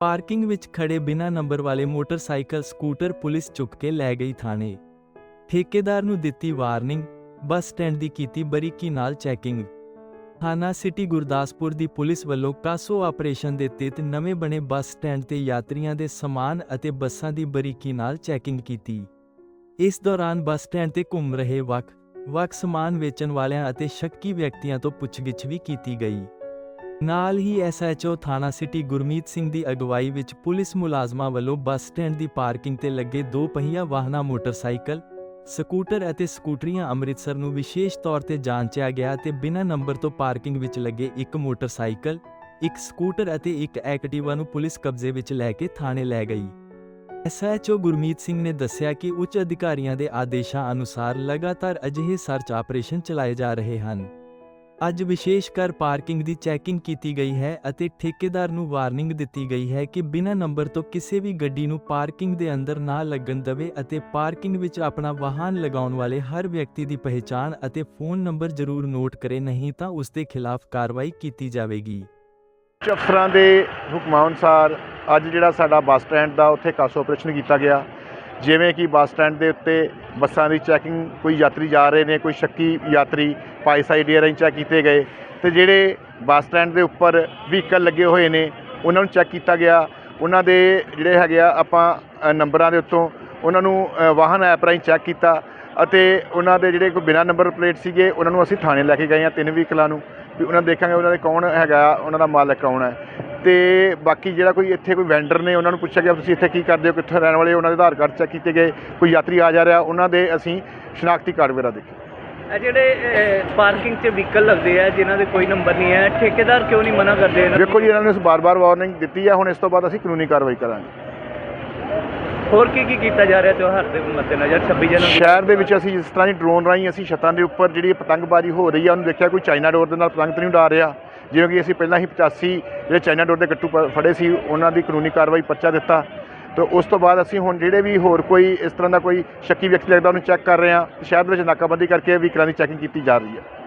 Parking ਵਿੱਚ ਖੜੇ ਬਿਨਾਂ ਨੰਬਰ ਵਾਲੇ ਮੋਟਰਸਾਈਕਲ ਸਕੂਟਰ ਪੁਲਿਸ ਚੁੱਕ ਕੇ ਲੈ ਗਈ ਥਾਣੇ। ਠੇਕੇਦਾਰ ਨੂੰ ਦਿੱਤੀ ਵਾਰਨਿੰਗ, ਬੱਸ ਸਟੈਂਡ ਦੀ ਕੀਤੀ ਬਰੀਕੀ ਨਾਲ ਚੈਕਿੰਗ। ਥਾਣਾ ਸਿਟੀ ਗੁਰਦਾਸਪੁਰ ਦੀ ਪੁਲਿਸ ਵੱਲੋਂ ਕਾਸੋ ਆਪਰੇਸ਼ਨ ਦੇ ਤਹਿਤ ਨਵੇਂ ਬਣੇ ਬੱਸ ਸਟੈਂਡ ਤੇ ਯਾਤਰੀਆਂ ਦੇ ਸਮਾਨ ਅਤੇ ਬੱਸਾਂ ਦੀ ਬਰੀਕੀ ਨਾਲ ਚੈਕਿੰਗ ਕੀਤੀ। ਇਸ ਦੌਰਾਨ ਬੱਸ ਸਟੈਂਡ ਤੇ ਘੁੰਮ ਰਹੇ ਵੱਖ ਵੱਖ ਸਮਾਨ ਵੇਚਣ ਵਾਲਿਆਂ ਅਤੇ ਸ਼ੱਕੀ ਵਿਅਕਤੀਆਂ ਤੋਂ ਪੁੱਛਗਿੱਛ ਵੀ ਕੀਤੀ ਗਈ। ਨਾਲ ਹੀ ਐਸਐਚਓ ਥਾਣਾ ਸਿਟੀ ਗੁਰਮੀਤ ਸਿੰਘ ਦੀ ਅਗਵਾਈ ਵਿੱਚ ਪੁਲਿਸ ਮੁਲਾਜ਼ਮਾਂ ਵੱਲੋਂ ਬੱਸ ਸਟੈਂਡ ਦੀ ਪਾਰਕਿੰਗ ਤੇ ਲੱਗੇ ਦੋ ਪਹੀਆ ਵਾਹਨਾਂ ਮੋਟਰਸਾਈਕਲ, ਸਕੂਟਰ ਅਤੇ ਸਕੂਟਰੀਆਂ ਅੰਮ੍ਰਿਤਸਰ ਨੂੰ ਵਿਸ਼ੇਸ਼ ਤੌਰ ਤੇ ਜਾਂਚਿਆ ਗਿਆ ਤੇ ਬਿਨਾਂ ਨੰਬਰ ਤੋਂ ਪਾਰਕਿੰਗ ਵਿੱਚ ਲੱਗੇ ਇੱਕ ਮੋਟਰਸਾਈਕਲ, ਇੱਕ ਸਕੂਟਰ ਅਤੇ ਇੱਕ ਐਕਟਿਵਾ ਨੂੰ ਪੁਲਿਸ ਕਬਜ਼ੇ ਵਿੱਚ ਲੈ ਕੇ ਥਾਣੇ ਲੈ ਗਈ। ਐਸਐਚਓ ਗੁਰਮੀਤ ਸਿੰਘ ਨੇ ਦੱਸਿਆ ਕਿ ਉੱਚ ਅਧਿਕਾਰੀਆਂ ਦੇ ਆਦੇਸ਼ਾਂ ਅਨੁਸਾਰ ਲਗਾਤਾਰ ਅਜਿਹੇ ਸਰਚ ਆਪਰੇਸ਼ਨ ਚਲਾਏ ਜਾ ਰਹੇ ਹਨ। ਅੱਜ ਵਿਸ਼ੇਸ਼ ਕਰ ਪਾਰਕਿੰਗ ਦੀ ਚੈਕਿੰਗ ਕੀਤੀ ਗਈ ਹੈ ਅਤੇ ਠੇਕੇਦਾਰ ਨੂੰ ਵਾਰਨਿੰਗ ਦਿੱਤੀ ਗਈ ਹੈ ਕਿ ਬਿਨਾਂ ਨੰਬਰ ਤੋਂ ਕਿਸੇ ਵੀ ਗੱਡੀ ਨੂੰ ਪਾਰਕਿੰਗ ਦੇ ਅੰਦਰ ਨਾ ਲੱਗਣ ਦੇਵੇ ਅਤੇ ਪਾਰਕਿੰਗ ਵਿੱਚ ਆਪਣਾ ਵਾਹਨ ਲਗਾਉਣ ਵਾਲੇ ਹਰ ਵਿਅਕਤੀ ਦੀ ਪਹਿਚਾਣ ਅਤੇ ਫੋਨ ਨੰਬਰ ਜ਼ਰੂਰ ਨੋਟ ਕਰੇ, ਨਹੀਂ ਤਾਂ ਉਸ ਦੇ ਖਿਲਾਫ ਕਾਰਵਾਈ ਕੀਤੀ ਜਾਵੇਗੀ। ਉੱਚ ਅਫਸਰਾਂ ਦੇ ਹੁਕਮਾਂ ਅਨੁਸਾਰ ਅੱਜ ਜਿਹੜਾ ਸਾਡਾ ਬੱਸ ਸਟੈਂਡ ਦਾ ਉੱਥੇ ਕਾਸੋ ਆਪਰੇਸ਼ਨ ਕੀਤਾ ਗਿਆ। ਜਿਵੇਂ ਕਿ ਬੱਸ ਸਟੈਂਡ ਦੇ ਉੱਤੇ ਬੱਸਾਂ ਦੀ ਚੈਕਿੰਗ, ਕੋਈ ਯਾਤਰੀ ਜਾ ਰਹੇ ਨੇ, ਕੋਈ ਸ਼ੱਕੀ ਯਾਤਰੀ ਪਾਈਸ ਆਈਡੀ ਰਾਹੀਂ ਚੈੱਕ ਕੀਤੇ ਗਏ ਅਤੇ ਜਿਹੜੇ ਬੱਸ ਸਟੈਂਡ ਦੇ ਉੱਪਰ ਵਹੀਕਲ ਲੱਗੇ ਹੋਏ ਨੇ, ਉਹਨਾਂ ਨੂੰ ਚੈੱਕ ਕੀਤਾ ਗਿਆ। ਉਹਨਾਂ ਦੇ ਜਿਹੜੇ ਹੈਗੇ ਆ, ਆਪਾਂ ਨੰਬਰਾਂ ਦੇ ਉੱਤੋਂ ਉਹਨਾਂ ਨੂੰ ਵਾਹਨ ਐਪ ਰਾਹੀਂ ਚੈੱਕ ਕੀਤਾ ਅਤੇ ਉਹਨਾਂ ਦੇ ਜਿਹੜੇ ਕੋਈ ਬਿਨਾਂ ਨੰਬਰ ਪਲੇਟ ਸੀਗੇ, ਉਹਨਾਂ ਨੂੰ ਅਸੀਂ ਥਾਣੇ ਲੈ ਕੇ ਗਏ ਆ ਤਿੰਨ ਵਹੀਕਲਾਂ ਨੂੰ। ਵੀ ਉਹਨਾਂ ਨੂੰ ਦੇਖਾਂਗੇ ਉਹਨਾਂ ਦੇ ਕੌਣ ਹੈਗਾ, ਉਹਨਾਂ ਦਾ ਮਾਲਕ ਕੌਣ ਹੈ। ਤੇ ਬਾਕੀ ਜਿਹੜਾ ਕੋਈ ਇੱਥੇ ਕੋਈ ਵੈਂਡਰ ਨੇ ਉਹਨਾਂ ਨੂੰ ਪੁੱਛਿਆ ਗਿਆ ਤੁਸੀਂ ਇੱਥੇ ਕੀ ਕਰਦੇ ਹੋ ਕਿੱਥੇ ਰਹਿਣ ਵਾਲੇ ਹੋ? ਉਹਨਾਂ ਦੇ ਆਧਾਰ ਕਾਰਡ ਚੈੱਕ ਕੀਤੇ ਗਏ ਕੋਈ ਯਾਤਰੀ ਆ ਜਾ ਰਿਹਾ ਉਹਨਾਂ ਦੇ ਅਸੀਂ ਸ਼ਨਾਖਤੀ ਕਾਰਡ ਵਗੈਰਾ ਦੇਖੇ ਇਹ ਜਿਹੜੇ ਪਾਰਕਿੰਗ 'ਚ ਵਹੀਕਲ ਲੱਗਦੇ ਆ ਜਿਨ੍ਹਾਂ ਦੇ ਕੋਈ ਨੰਬਰ ਨਹੀਂ ਹੈ ਠੇਕੇਦਾਰ ਕਿਉਂ ਨਹੀਂ ਮਨਾ ਕਰਦੇ ਇਹਨਾਂ? ਵੇਖੋ ਜੀ ਇਹਨਾਂ ਨੂੰ ਅਸੀਂ ਬਾਰ-ਬਾਰ ਵਾਰਨਿੰਗ ਦਿੱਤੀ ਹੈ ਹੁਣ ਇਸ ਤੋਂ ਬਾਅਦ ਅਸੀਂ ਕਾਨੂੰਨੀ ਕਾਰਵਾਈ ਕਰਾਂਗੇ ਹੋਰ ਕੀ ਕੀ ਕੀਤਾ ਜਾ ਰਿਹਾ ਤਿਉਹਾਰ ਦੇ ਮੱਦੇਨਜ਼ਰ 26 ਜਨਵਰੀ ਸ਼ਹਿਰ ਦੇ ਵਿੱਚ ਅਸੀਂ ਜਿਸ ਤਰ੍ਹਾਂ ਦੀ ਡਰੋਨ ਰਾਹੀਂ ਅਸੀਂ ਛੱਤਾਂ ਦੇ ਉੱਪਰ ਜਿਹੜੀ ਪਤੰਗਬਾਜ਼ੀ ਹੋ ਰਹੀ ਆ ਉਹਨੂੰ ਦੇਖਿਆ ਕੋਈ ਚਾਈਨਾ ਡੋਰ ਦੇ ਨਾਲ ਪਤੰਗ ਤਾਂ ਨਹੀਂ ਉਡਾ ਰਿਹਾ ਜਿਵੇਂ ਕਿ ਅਸੀਂ ਪਹਿਲਾਂ ਹੀ 85 ਜਿਹੜੇ ਚਾਈਨਾ ਡੋਰ ਦੇ ਗੱਟੂ ਪ- ਫੜੇ ਸੀ, ਉਹਨਾਂ ਦੀ ਕਾਨੂੰਨੀ ਕਾਰਵਾਈ ਪਰਚਾ ਦਿੱਤਾ। ਤੇ ਉਸ ਤੋਂ ਬਾਅਦ ਅਸੀਂ ਹੁਣ ਜਿਹੜੇ ਵੀ ਹੋਰ ਕੋਈ ਇਸ ਤਰ੍ਹਾਂ ਦਾ ਕੋਈ ਸ਼ੱਕੀ ਵਿਅਕਤੀ ਲੱਗਦਾ, ਉਹਨੂੰ ਚੈੱਕ ਕਰ ਰਹੇ ਹਾਂ। ਸ਼ਹਿਰ ਦੇ ਵਿੱਚ ਨਾਕਾਬੰਦੀ ਕਰਕੇ ਵਹੀਕਲਾਂ ਦੀ ਚੈਕਿੰਗ ਕੀਤੀ ਜਾ ਰਹੀ ਹੈ।